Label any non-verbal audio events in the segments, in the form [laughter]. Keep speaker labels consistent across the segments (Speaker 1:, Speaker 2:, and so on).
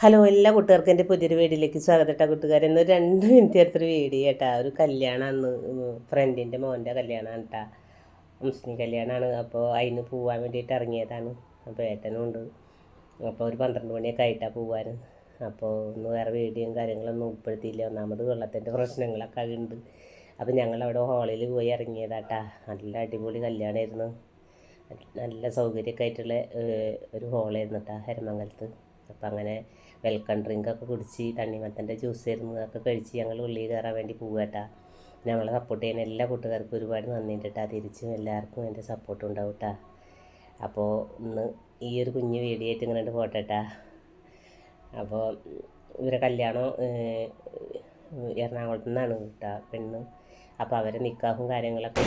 Speaker 1: Hello എല്ലാ കൂട്ടുകാർക്കും എന്റെ പുതിയൊരു വീഡിയോയിലേക്ക് സ്വാഗതം കേട്ടോ കൂട്ടുകാരെ. ഇന്ന് രണ്ട് മിനിറ്റ് എടുത്തൊരു വീഡിയോ കേട്ടാ. ഒരു കല്യാണം അന്ന് ഫ്രണ്ടിന്റെ മോന്റെ കല്യാണമാണ് കേട്ടാ മുസ്ലിം കല്യാണമാണ് അപ്പോൾ അതിന് പോവാൻ വേണ്ടിയിട്ട് ഇറങ്ങിയതാണ്. അപ്പോൾ ഏട്ടനും ഉണ്ട്. അപ്പോൾ ഒരു പന്ത്രണ്ട് മണിയൊക്കെ ആയിട്ടാണ് പോവാൻ അപ്പോൾ ഒന്ന് വേറെ വീഡിയോയും കാര്യങ്ങളൊന്നും ഉൾപ്പെടുത്തിയില്ല. ഒന്നാമത് വെള്ളത്തിന്റെ പ്രശ്നങ്ങളൊക്കെ ഉണ്ട് അപ്പോൾ ഞങ്ങളവിടെ ഹാളിൽ പോയി ഇറങ്ങിയതാട്ടാ നല്ല അടിപൊളി കല്യാണമായിരുന്നു നല്ല സൗകര്യമൊക്കെ ആയിട്ടുള്ള ഒരു ഹാളായിരുന്നു കേട്ടോ ഹരമംഗലത്ത്. അപ്പം അങ്ങനെ വെൽക്കം ഡ്രിങ്ക് ഒക്കെ കുടിച്ച് തണ്ണിമത്തന്റെ ജ്യൂസ് ആയിരുന്നു. അതൊക്കെ കഴിച്ച് ഞങ്ങൾ ഉള്ളിൽ കയറാൻ വേണ്ടി പോകട്ടാ ഞങ്ങളെ സപ്പോർട്ട് ചെയ്യുന്ന എല്ലാ കൂട്ടുകാർക്കും ഒരുപാട് നന്ദിയുണ്ട് കേട്ടോ തിരിച്ചും എല്ലാവർക്കും എന്റെ സപ്പോർട്ട് ഉണ്ടാവും കേട്ടോ അപ്പോൾ ഇന്ന് ഈ ഒരു കുഞ്ഞ് വീഡിയോ ആയിട്ട് ഇങ്ങനെ പോട്ടെ അപ്പോൾ ഇവരെ കല്യാണം എറണാകുളത്തു നിന്നാണ് കേട്ടോ പെണ്ണ്. അപ്പോൾ അവരെ നിക്കാഹും കാര്യങ്ങളൊക്കെ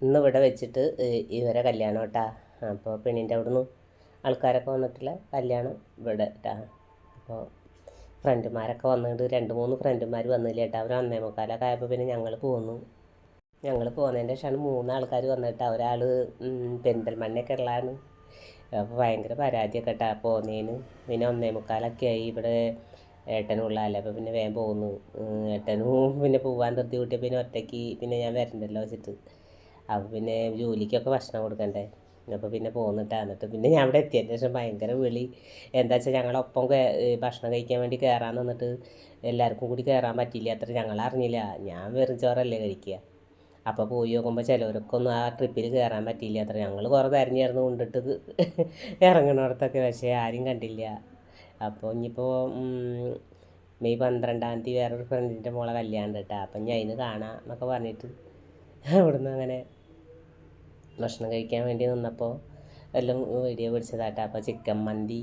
Speaker 1: ഇന്ന് ഇവിടെ വെച്ചിട്ട് ഇവരെ കല്യാണം കേട്ടാ. അപ്പോൾ പെണ്ണിന്റെ അവിടുന്ന് ആൾക്കാരൊക്കെ വന്നിട്ടില്ല കല്യാണം ഇവിടെ കേട്ടാ അപ്പോൾ ഫ്രണ്ടുമാരൊക്കെ വന്നിട്ട് രണ്ട് മൂന്ന് ഫ്രണ്ട്മാർ വന്നില്ല കേട്ടോ അവർ ഒന്നേ മുക്കാലൊക്കെ ആയപ്പോൾ പിന്നെ ഞങ്ങൾ പോന്നു. ഞങ്ങൾ പോകുന്നതിന്റെ ശേഷമാണ് മൂന്ന് ആൾക്കാർ വന്നിട്ട് ഒരാൾ പെരിന്തൽമണ്ണയൊക്കെ ഉള്ളതാണ് അപ്പോൾ ഭയങ്കര പരാതിയൊക്കെ കേട്ടാ പോകുന്നതിന് പിന്നെ ഒന്നേ മുക്കാലൊക്കെ ആയി. ഇവിടെ ഏട്ടനും ഏട്ടനുള്ളതല്ലേ അപ്പോൾ പിന്നെ വേഗം പോകുന്നു ഏട്ടനും പിന്നെ പോകാൻ നിർത്തി കൂട്ടിയ പിന്നെ ഒറ്റയ്ക്ക് പിന്നെ ഞാൻ വരണ്ടല്ലോ വെച്ചിട്ട്. അപ്പോൾ പിന്നെ ജോലിക്കൊക്കെ ഭക്ഷണം കൊടുക്കണ്ടേ? അപ്പോൾ പിന്നെ പോന്നിട്ടാ. എന്നിട്ട് പിന്നെ ഞാൻ അവിടെ എത്തിയതിന് ശേഷം ഭയങ്കര വിളി. എന്താ വെച്ചാൽ ഞങ്ങളൊപ്പം ഭക്ഷണം കഴിക്കാൻ വേണ്ടി കയറാൻ നിന്നിട്ട് എല്ലാവർക്കും കൂടി കയറാൻ പറ്റിയില്ല? അത്ര ഞങ്ങൾ അറിഞ്ഞില്ല. ഞാൻ വെറും ചോറല്ലേ കഴിക്കുക. അപ്പോൾ പോയി നോക്കുമ്പോൾ ചിലവരൊക്കെ ഒന്നും ആ ട്രിപ്പിൽ കയറാൻ പറ്റിയില്ല. അത്ര ഞങ്ങൾ കുറേ തെരഞ്ഞിരുന്ന് കൊണ്ടിട്ട് ഇറങ്ങുന്നിടത്തൊക്കെ പക്ഷേ ആരും കണ്ടില്ല. അപ്പോൾ ഇനിയിപ്പോൾ മെയ് പന്ത്രണ്ടാം തീയതി വേറൊരു ഫ്രണ്ടിന്റെ മോളെ കല്യാണം കേട്ടോ അപ്പം ഞാൻ അതിന് കാണാം എന്നൊക്കെ പറഞ്ഞിട്ട് അവിടുന്ന് അങ്ങനെ ഭക്ഷണം കഴിക്കാൻ വേണ്ടി നിന്നപ്പോൾ എല്ലാം വീഡിയോ പിടിച്ചതാട്ടാ. അപ്പോൾ ചിക്കൻ മന്തി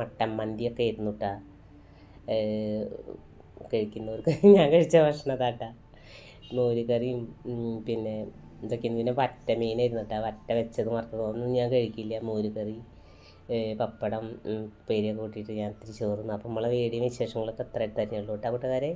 Speaker 1: മട്ടൻ മന്തിയൊക്കെ ആയിരുന്നു കേട്ടാ കഴിക്കുന്നവർക്ക് [laughs] ഞാൻ കഴിച്ച ഭക്ഷണതാട്ടാ. മോര് കറിയും പിന്നെ ഇതൊക്കെയാണ് പിന്നെ വറ്റ മീനായിരുന്നു കേട്ടോ വറ്റ വെച്ചത് മറത്തതൊന്നും ഞാൻ കഴിക്കില്ല. മോര് കറി പപ്പടം പേരിയൊക്കെ കൂട്ടിയിട്ട് ഞാൻ ഇത്തിരി ചോറുന്നു അപ്പം നമ്മളെ വീടിന് വിശേഷങ്ങളൊക്കെ എത്ര തന്നെയുള്ളൂ കേട്ടോ കൂട്ടുകാരെ.